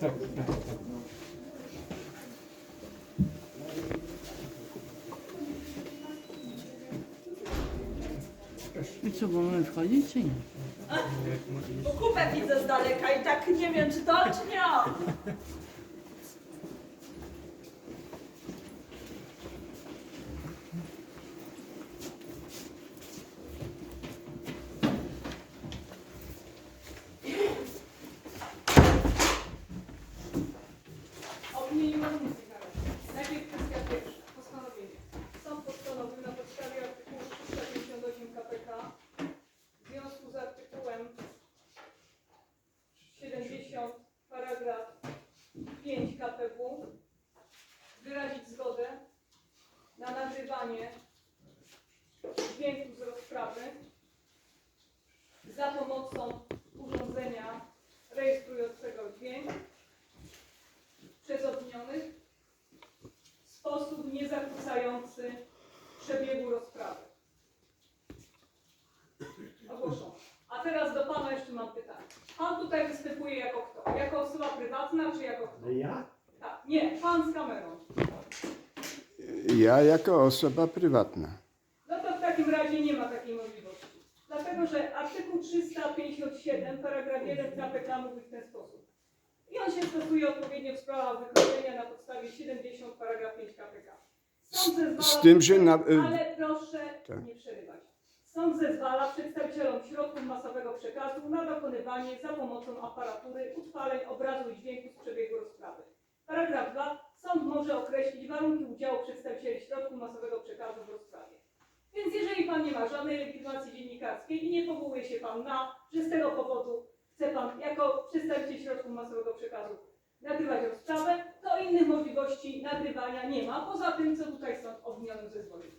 tak. I co, bo mamy wchodzić czy nie? Bo kupę widzę z daleka i tak nie wiem, czy to, czy nie. Odmieniłam Najpierw kwestia pierwsza. Postanowienie. Sąd postanowił na podstawie artykułu 358 KPK w związku z artykułem 70 paragraf 5 KPW wyrazić zgodę na nagrywanie dźwięku z rozprawy za pomocą urządzenia rejestrującego dźwięk przez obwinionych w sposób niezakłócający przebiegu rozprawy. Ogłoszono. A teraz do Pana jeszcze mam pytanie. Pan tutaj występuje jako kto? Jako osoba prywatna czy jako kto? Ja? Tak. Nie, Pan z kamerą. Ja jako osoba prywatna. No to w takim razie nie ma takiej możliwości. Dlatego, że artykuł 357, paragraf 1 KPK mówi w ten sposób. I on się stosuje odpowiednio w sprawach wykroczenia na podstawie 70 paragraf 5 KPK. Sąd zezwala... Z tym, że na- y- Ale proszę Tak. nie przerywać. Sąd zezwala przedstawicielom środków masowego przekazu na dokonywanie za pomocą aparatury utrwaleń obrazu i dźwięku z przebiegu rozprawy. Paragraf 2. Sąd może określić warunki udziału przedstawicieli środków masowego przekazu w rozprawie. Więc jeżeli Pan nie ma żadnej legitymacji dziennikarskiej i nie powołuje się Pan na, że z tego powodu chce Pan jako przedstawiciel środków masowego przekazu nagrywać rozprawę, to innych możliwości nagrywania nie ma, poza tym, co tutaj sąd obwinionym zezwolił.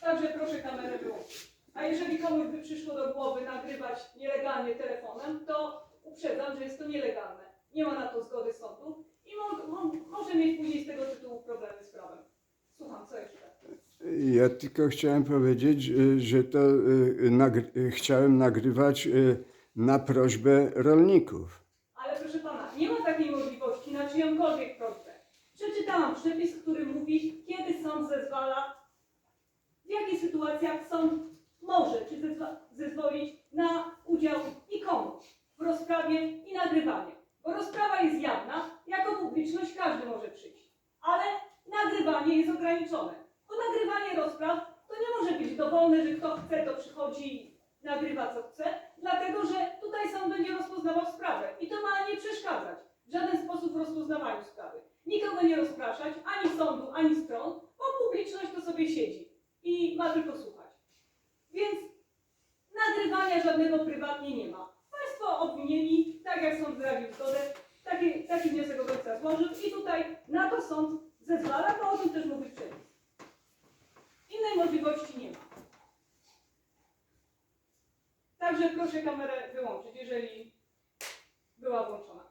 Także proszę kamerę wyłączyć. A jeżeli komuś by przyszło do głowy nagrywać nielegalnie telefonem, to uprzedzam, że jest to nielegalne. Nie ma na to zgody sądu i mo mo może mieć później z tego tytułu problemy z prawem. Słucham, co jeszcze? Ja tylko chciałem powiedzieć, y, że to y, nagry- y, chciałem nagrywać na prośbę rolników. Ale proszę pana, nie ma takiej możliwości na czyjąkolwiek prośbę. Przeczytałam przepis, który mówi, kiedy sąd zezwala, sytuacjach sąd może czy zezwolić na udział i komu w rozprawie i nagrywanie. Bo rozprawa jest jawna, jako publiczność każdy może przyjść. Ale nagrywanie jest ograniczone. Bo nagrywanie rozpraw to nie może być dowolne, że kto chce, to przychodzi i nagrywa co chce, dlatego że tutaj sąd będzie rozpoznawał sprawę i to ma nie przeszkadzać w żaden sposób w rozpoznawaniu sprawy. Nikogo nie rozpraszać, ani sądu, ani stron, bo publiczność to sobie siedzi i ma tylko słuchać. Więc nagrywania żadnego prywatnie nie ma. Państwo obwinieni, tak jak sąd wyraził zgodę, taki, taki wniosek obrońca złożył i tutaj na to sąd zezwala, bo o tym też mówi przepis. Innej możliwości nie ma. Także proszę kamerę wyłączyć, jeżeli była włączona.